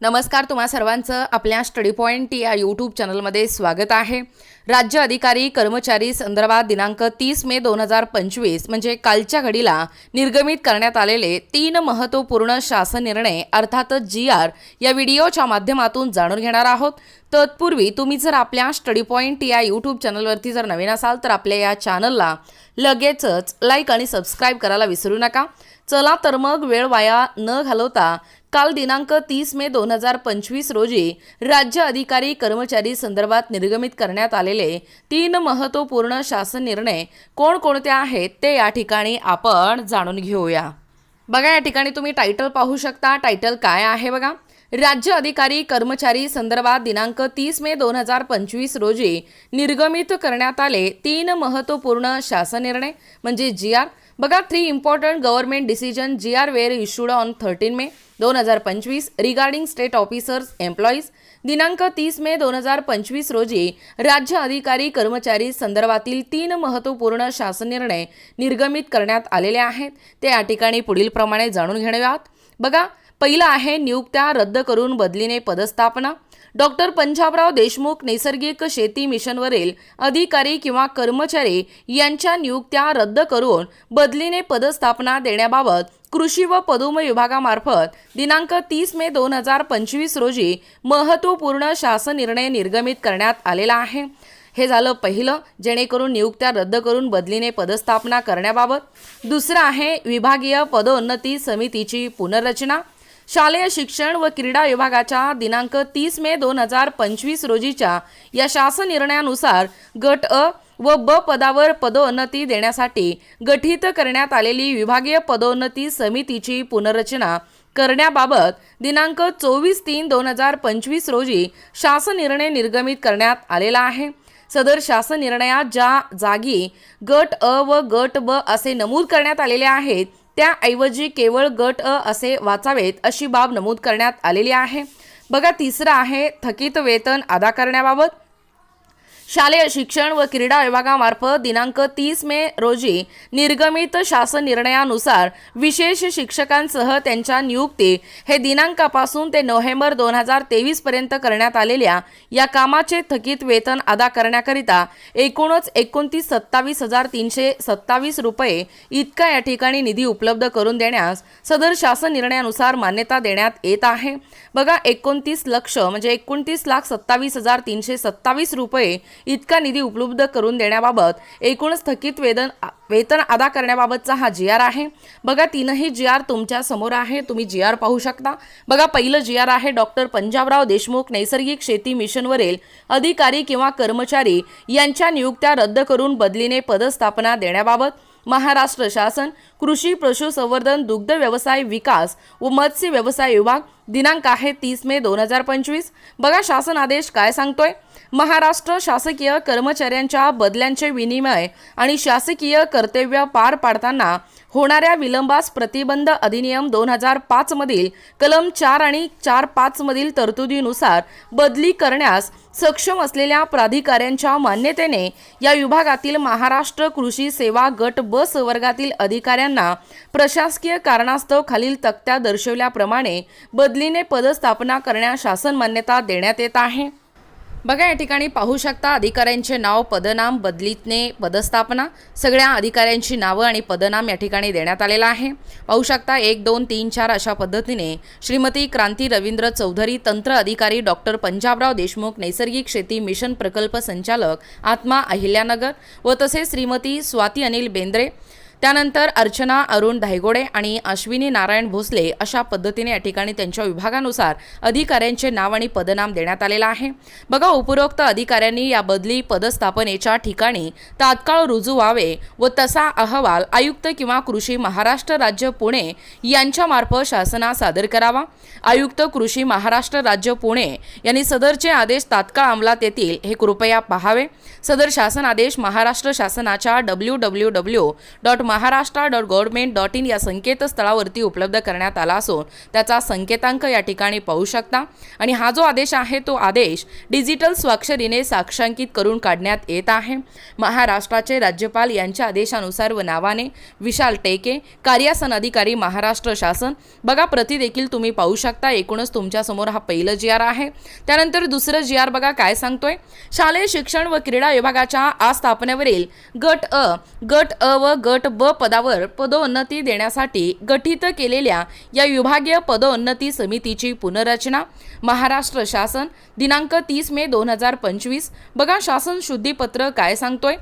नमस्कार तुम्हा सर्वांचं आपल्या स्टडी पॉईंट या यूट्यूब चॅनलमध्ये स्वागत आहे. राज्य अधिकारी कर्मचारी संदर्भात दिनांक तीस मे दोन हजार पंचवीस म्हणजे कालच्या घडीला निर्गमित करण्यात आलेले तीन महत्त्वपूर्ण शासन निर्णय अर्थातच जी आर या व्हिडिओच्या माध्यमातून जाणून घेणार आहोत. तत्पूर्वी तुम्ही जर आपल्या स्टडी पॉईंट या यूट्यूब चॅनलवरती जर नवीन असाल तर आपल्या या चॅनलला लगेचच लाईक आणि सबस्क्राईब करायला विसरू नका. चला तर मग वेळ वाया न घालवता काल दिनांक तीस मे दोन हजार पंचवीस रोजी राज्य अधिकारी कर्मचारी संदर्भात निर्गमित करण्यात आलेले तीन महत्त्वपूर्ण शासन निर्णय कोणकोणते आहेत ते या ठिकाणी आपण जाणून घेऊया. बघा या ठिकाणी तुम्ही टायटल पाहू शकता. टायटल काय आहे बघा? राज्य अधिकारी कर्मचारी संदर्भात दिनांक तीस मे दोन हजार पंचवीस रोजी निर्गमित करण्यात आले तीन महत्त्वपूर्ण शासन निर्णय म्हणजे जी आर बघा three important government decision G R were issued on thirteen May दोन हजार पंचवीस रिगार्डिंग स्टेट ऑफिसर्स एम्प्लॉईज दिनांक तीस मे दोन हजार पंचवीस रोजी राज्य अधिकारी कर्मचारी संदर्भातील तीन महत्त्वपूर्ण शासन निर्णय निर्गमित करण्यात आलेले आहेत. ते या ठिकाणी पुढील प्रमाणे जाणून घेण्यात बघा पहिलं आहे नियुक्त्या रद्द करून बदलीने पदस्थापना. डॉक्टर पंजाबराव देशमुख नैसर्गिक शेती मिशनवरील अधिकारी किंवा कर्मचारी यांच्या नियुक्त्या रद्द करून बदलीने पदस्थापना देण्याबाबत कृषी व पदुम विभागामार्फत दिनांक तीस मे दोन हजार पंचवीस रोजी महत्त्वपूर्ण शासन निर्णय निर्गमित करण्यात आलेला आहे. हे झालं पहिलं जेणेकरून नियुक्त्या रद्द करून बदलीने पदस्थापना करण्याबाबत. दुसरं आहे विभागीय पदोन्नती समितीची पुनर्रचना. शालेय शिक्षण व क्रीडा विभागाच्या दिनांक तीस मे दोन हजार पंचवीस रोजीच्या या शासन निर्णयानुसार गट अ व ब पदावर पदोन्नती देण्यासाठी गठीत करण्यात आलेली विभागीय पदोन्नती समितीची पुनर्रचना करण्याबाबत दिनांक चोवीस तीन दोन हजार पंचवीस रोजी शासन निर्णय निर्गमित करण्यात आलेला आहे. सदर शासन निर्णयात ज्या जागी गट अ व गट ब असे नमूद करण्यात आलेले आहेत त्याऐवजी केवळ गट अ असे वाचावेत अशी बाब नमूद करण्यात आलेली आहे. बघा तिसरं आहे थकीत वेतन अदा करण्याबाबत. शालेय शिक्षण व क्रीडा विभागामार्फत दिनांक तीस मे रोजी निर्गमित शासन निर्णयानुसार विशेष शिक्षकांसह त्यांच्या नियुक्ती हे दिनांकापासून ते नोव्हेंबर दोन हजार तेवीस पर्यंत करण्यात आलेल्या या कामाचे थकीत वेतन अदा करण्याकरिता एकूणच एकोणतीस सत्तावीस हजार तीनशे सत्तावीस रुपये इतका या ठिकाणी निधी उपलब्ध करून देण्यास सदर शासन निर्णयानुसार मान्यता देण्यात येत आहे. बघा एकोणतीस लक्ष म्हणजे एकोणतीस लाख सत्तावीस हजार तीनशे सत्तावीस रुपये इतका निधी उपलब्ध करून देण्याबाबत एकूणच थकीत वेतन वेतन अदा करण्याबाबतचा हा जी आर आहे. बघा तीनही जी आर तुमच्यासमोर आहे. तुम्ही जी आर पाहू शकता. बघा पहिलं जी आर आहे डॉक्टर पंजाबराव देशमुख नैसर्गिक शेती मिशनवरील अधिकारी किंवा कर्मचारी यांच्या नियुक्त्या रद्द करून बदलीने पदस्थापना देण्याबाबत महाराष्ट्र शासन कृषी पशुसंवर्धन दुग्ध व्यवसाय विकास व मत्स्य व्यवसाय विभाग दिनांक आहे तीस मे दोन हजार पंचवीस. बघा शासन आदेश काय सांगतोय? महाराष्ट्र शासकीय कर्मचाऱ्यांच्या बदल्यांचे विनिमय आणि शासकीय कर्तव्य पार पाडताना होणाऱ्या विलंबास प्रतिबंध अधिनियम दोन हजार पाचमधील कलम चार आणि चार पाचमधील तरतुदीनुसार बदली करण्यास सक्षम असलेल्या प्राधिकाऱ्यांच्या मान्यतेने या विभागातील महाराष्ट्र कृषी सेवा गट ब वर्गातील अधिकाऱ्यांना प्रशासकीय कारणास्तव खालील तक्त्या दर्शवल्याप्रमाणे बदलीने पदस्थापना करण्यास शासन मान्यता देण्यात येत आहे. बघा या ठिकाणी पाहू शकता अधिकाऱ्यांचे नाव पदनाम बदलीतने पदस्थापना. सगळ्या अधिकाऱ्यांची नावं आणि पदनाम या ठिकाणी देण्यात आलेलं आहे. पाहू शकता एक दोन तीन चार अशा पद्धतीने श्रीमती क्रांती रवींद्र चौधरी तंत्र अधिकारी डॉक्टर पंजाबराव देशमुख नैसर्गिक शेती मिशन प्रकल्प संचालक आत्मा अहिल्यानगर व तसेच श्रीमती स्वाती अनिल बेंद्रे त्यानंतर अर्चना अरुण धायगोडे आणि अश्विनी नारायण भोसले अशा पद्धतीने या ठिकाणी त्यांच्या विभागानुसार अधिकाऱ्यांचे नाव आणि पदनाम देण्यात आलेलं आहे. बघा उपरोक्त अधिकाऱ्यांनी या बदली पदस्थापनेच्या ठिकाणी तात्काळ रुजू व्हावे व तसा अहवाल आयुक्त किंवा कृषी महाराष्ट्र राज्य पुणे यांच्यामार्फत शासनास सादर करावा. आयुक्त कृषी महाराष्ट्र राज्य पुणे यांनी सदरचे आदेश तात्काळ अंमलात येतील हे कृपया पाहावे. सदर शासन आदेश महाराष्ट्र शासनाच्या W W W dot Maharashtra dot government dot in या संकेतस्थळावरती उपलब्ध करण्यात आला असून त्याचा संकेतांक या ठिकाणी पाहू शकता. आणि हा जो आदेश आहे तो आदेश डिजिटल स्वाक्षरीने साक्षांकित करून काढण्यात येत आहे. महाराष्ट्राचे राज्यपाल यांच्या आदेशानुसार व नावाने विशाल टेके कार्यासन अधिकारी महाराष्ट्र शासन. बघा प्रति देखील तुम्ही पाहू शकता. एकूणच तुमच्यासमोर हा पहिलं जी आर आहे. त्यानंतर दुसरं जी आर बघा काय सांगतोय? शालेय शिक्षण व क्रीडा विभागाच्या आस्थापनेवरील गट अ गट अ व गट ब पदावर पदोन्नती देण्यासाठी गठीत केलेल्या या विभागीय पदोन्नती समितीची पुनर्रचना महाराष्ट्र शासन दिनांक तीस मे दोन हजार पंचवीस. बघा शासन शुद्धीपत्र काय सांगतोय?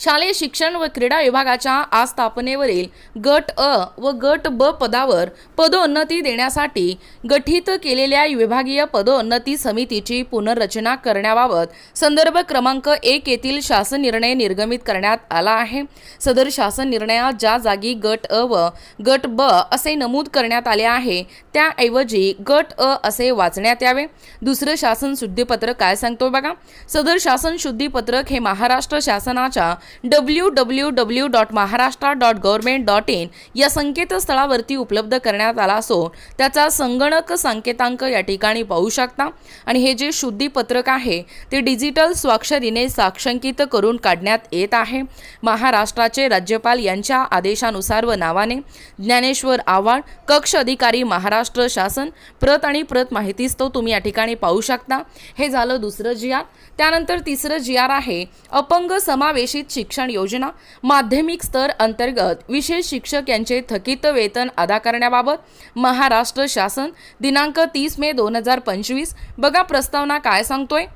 शालेय शिक्षण व क्रीडा विभागाच्या आस्थापनेवरील गट अ व गट ब पदावर पदोन्नती देण्यासाठी गठीत केलेल्या विभागीय पदोन्नती समितीची पुनर्रचना करण्याबाबत संदर्भ क्रमांक एक येथील शासन निर्णय निर्गमित करण्यात आला आहे. सदर शासन निर्णयात ज्या जागी गट अ व गट ब असे नमूद करण्यात आले आहे त्याऐवजी गट अ असे वाचण्यात यावे. दुसरं शासन शुद्धीपत्रक काय सांगतो बघा. सदर शासन शुद्धीपत्रक हे महाराष्ट्र शासनाच्या W W W dot Maharashtra dot government dot in या संकेतस्थळावरती उपलब्ध करण्यात आला असून त्याचा संगणक संकेतांक या ठिकाणी पाहू शकता. आणि हे जे शुद्धीपत्रक आहे ते डिजिटल स्वाक्षरीने साक्षांकित करून काढण्यात येत आहे. महाराष्ट्राचे राज्यपाल यांच्या आदेशानुसार व नावाने ज्ञानेश्वर आव्हाड कक्ष अधिकारी महाराष्ट्र शासन प्रत आणि प्रत माहितीच तो तुम्ही या ठिकाणी पाहू शकता. हे झालं दुसरं जी आर त्यानंतर तिसरं जी आर आहे अपंग समावेशित शिक्षण योजना माध्यमिक स्तर अंतर्गत विशेष शिक्षक यांचे थकीत वेतन अदा करण्याबाबत महाराष्ट्र शासन दिनांक तीस मे दोन हजार पंचवीस बघा प्रस्तावना काय सांगतोय?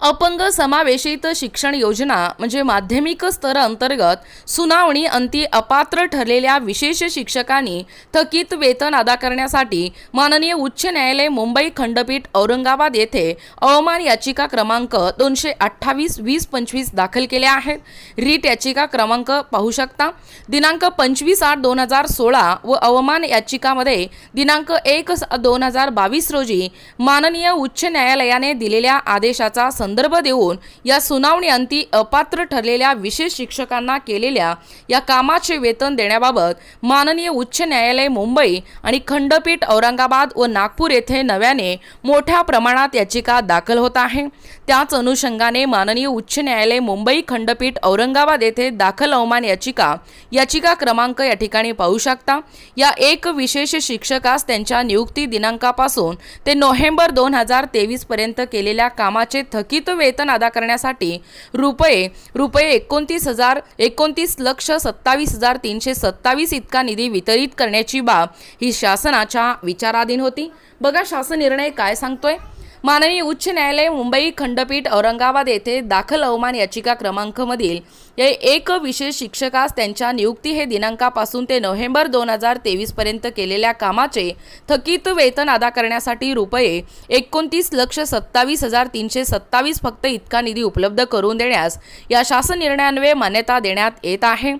अपंग समावेशित शिक्षण योजना म्हणजे माध्यमिक स्तर अंतर्गत सुनावणी अंती अपात्र ठरलेल्या विशेष शिक्षकांनी थकीत वेतन अदा करण्यासाठी माननीय उच्च न्यायालय मुंबई खंडपीठ औरंगाबाद येथे अवमान याचिका क्रमांक दोनशे अठ्ठावीस वीस पंचवीस दाखल केल्या आहेत. रीट याचिका क्रमांक पाहू शकता. दिनांक पंचवीस आठ दोन हजार सोळा व अवमान याचिकामध्ये दिनांक एक दोन हजार बावीस रोजी माननीय उच्च न्यायालयाने दिलेल्या आदेशाचा संदर्भ देऊन या सुनावणी अंती अपात्र ठरलेल्या विशेष शिक्षकांना केलेल्या या कामाचे वेतन देण्याबाबत माननीय उच्च न्यायालय मुंबई आणि खंडपीठ औरंगाबाद व नागपूर येथे नव्याने मोठ्या प्रमाणात याचिका दाखल होत आहे. त्याच अनुषंगाने माननीय उच्च न्यायालय मुंबई खंडपीठ औरंगाबाद येथे दाखल अवमान याचिका याचिका क्रमांक या ठिकाणी पाहू शकता. या एक विशेष शिक्षकास त्यांच्या नियुक्ती दिनांकापासून ते नोव्हेंबर दोन हजार तेवीसपर्यंत केलेल्या कामाचे थकीत वेतन अदा करण्यासाठी रुपये रुपये एकोणतीस हजार एकोणतीस लक्ष सत्तावीस हजार तीनशे सत्तावीस इतका निधी वितरित करण्याची बाब ही शासनाच्या विचाराधीन होती. बघा शासन निर्णय काय सांगतोय? माननीय उच्च न्यायालय मुंबई खंडपीठ औरंगाबाद येथे दाखल अवमान याचिका क्रमांकमधील या एक विशेष शिक्षकास त्यांच्या नियुक्ती हे दिनांकापासून ते नोव्हेंबर दोन हजार तेवीसपर्यंत केलेल्या कामाचे थकीत वेतन अदा करण्यासाठी रुपये एकोणतीस लक्ष सत्तावीस हजार तीनशे सत्तावीस फक्त इतका निधी उपलब्ध करून देण्यास या शासन निर्णयान्वये मान्यता देण्यात येत आहे.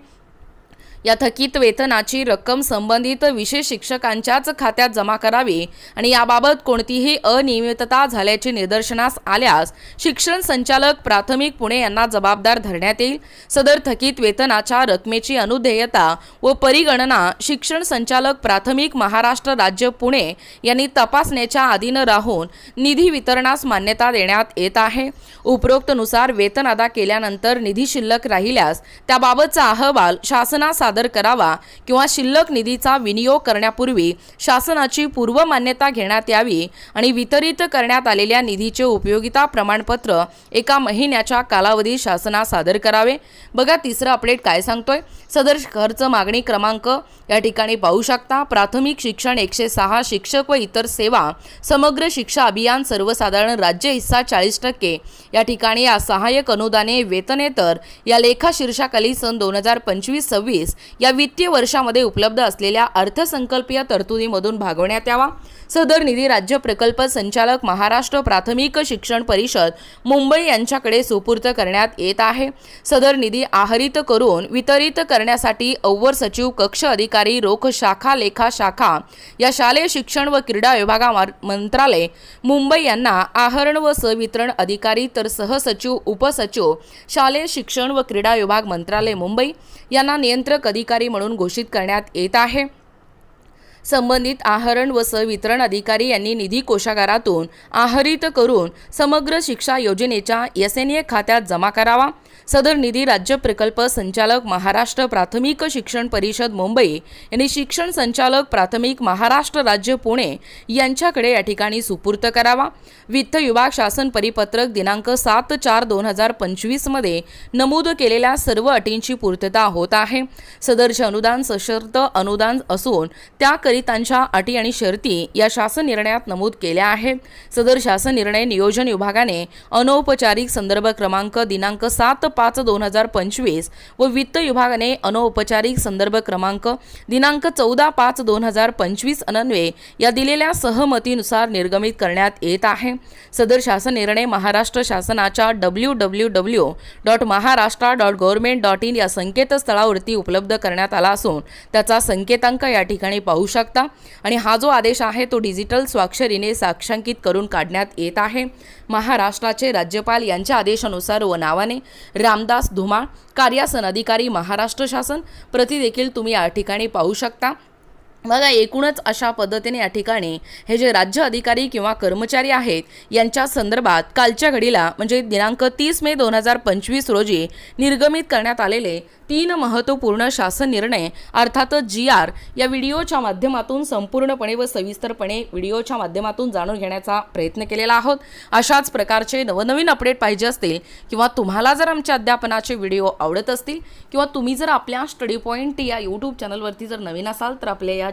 या थकीत वेतनाची रक्कम संबंधित विशेष शिक्षकांच्याच खात्यात जमा करावी आणि याबाबत कोणतीही अनियमितता झाल्याचे निदर्शनास आल्यास शिक्षण संचालक प्राथमिक पुणे यांना जबाबदार धरण्यात येईल. सदर थकीत वेतनाच्या रकमेची अनुदेयता व परिगणना शिक्षण संचालक प्राथमिक महाराष्ट्र राज्य पुणे यांनी तपासण्याच्या अधीन राहून निधी वितरणास मान्यता देण्यात येत आहे. उपरोक्तनुसार वेतन अदा केल्यानंतर निधी शिल्लक राहिल्यास त्याबाबतचा अहवाल शासनास सादर करावा किंवा शिल्लक निधीचा विनियोग करण्यापूर्वी शासनाची पूर्व मान्यता घेण्यात यावी आणि वितरित करण्यात आलेल्या निधीचे उपयोगिता प्रमाणपत्र एका महिन्याच्या कालावधी शासनास सादर करावे. बघा तिसरं अपडेट काय सांगतोय? सदर खर्च मागणी क्रमांक या ठिकाणी पाहू शकता. प्राथमिक शिक्षण एकशे सहा शिक्षक व इतर सेवा समग्र शिक्षा अभियान सर्वसाधारण राज्य हिस्सा चाळीस टक्के. या ठिकाणी या सहाय्यक अनुदाने वेतनेतर या लेखा शीर्षाखाली सन दोन हजार पंचवीस सव्वीस या वित्तीय वर्षामध्ये उपलब्ध असलेल्या अर्थसंकल्पीय तरतुदीमधून भागवण्यात यावा. सदर निधी राज्य प्रकल्प संचालक महाराष्ट्र प्राथमिक शिक्षण परिषद मुंबई यांच्याकडे सुपूर्द करण्यात येत आहे. सदर निधी आहरित करून वितरित करण्यासाठी अव्वर सचिव कक्ष अधिकारी रोख शाखा लेखा शाखा या शालेय शिक्षण व क्रीडा विभागा मंत्रालय मुंबई यांना आहरण व सवितरण अधिकारी तर सहसचिव उपसचिव शालेय शिक्षण व क्रीडा विभाग मंत्रालय मुंबई यांना नियंत्रक अधिकारी म्हणून घोषित करण्यात येत आहे. संबंधित आहरण व सवितरण अधिकारी यांनी निधी कोशागारातून आहरित करून समग्र शिक्षा योजनेच्या एस एन ए खात्यात जमा करावा. सदर निधी राज्य प्रकल्प संचालक महाराष्ट्र प्राथमिक शिक्षण परिषद मुंबई यांनी शिक्षण संचालक प्राथमिक महाराष्ट्र राज्य पुणे यांच्याकडे या ठिकाणी सुपूर्त करावा. वित्त विभाग शासन परिपत्रक दिनांक सात चार दोन हजार पंचवीसमध्ये नमूद केलेल्या सर्व अटींची पूर्तता होत आहे. सदरचे अनुदान सशर्त अनुदान असून त्याकरितांच्या अटी आणि शर्ती या शासन निर्णयात नमूद केल्या आहेत सदर शासन निर्णय नियोजन विभागाने अनौपचारिक संदर्भ क्रमांक दिनांक सात पाच दोन हजार पंचवीस व वित्त विभागाने अनौपचारिक संदर्भ क्रमांक दिनांक चौदा पाच दोन हजार पंचवीस अनन्वे या दिलेल्या सहमतीनुसार निर्गमित करण्यात येत आहे. सदर शासन निर्णय महाराष्ट्र शासनाच्या W W W dot Maharashtra dot government dot in या संकेतस्थळावरती उपलब्ध करण्यात आला असून त्याचा संकेतांक या ठिकाणी पाहू शकता. आणि हा जो आदेश आहे तो डिजिटल स्वाक्षरीने साक्षांकित करून काढण्यात येत आहे. महाराष्ट्राचे राज्यपाल यांच्या आदेशानुसार व नावाने रामदास धुमाळ कार्यासन अधिकारी महाराष्ट्र शासन प्रति देखील तुम्ही या ठिकाणी पाहू शकता. बघा एकूणच अशा पद्धतीने या ठिकाणी हे जे राज्य अधिकारी किंवा कर्मचारी आहेत यांच्या संदर्भात कालच्या घडीला म्हणजे दिनांक तीस मे दोन हजार पंचवीस रोजी निर्गमित करण्यात आलेले तीन महत्त्वपूर्ण शासन निर्णय अर्थातच जी आर या व्हिडिओच्या माध्यमातून संपूर्णपणे व सविस्तरपणे व्हिडिओच्या माध्यमातून जाणून घेण्याचा प्रयत्न केलेला आहोत. अशाच प्रकारचे नवनवीन अपडेट पाहिजे असतील किंवा तुम्हाला जर आमच्या अध्यापनाचे व्हिडिओ आवडत असतील किंवा तुम्ही जर आपल्या स्टडी पॉईंट या यूट्यूब चॅनलवरती जर नवीन असाल तर आपल्या या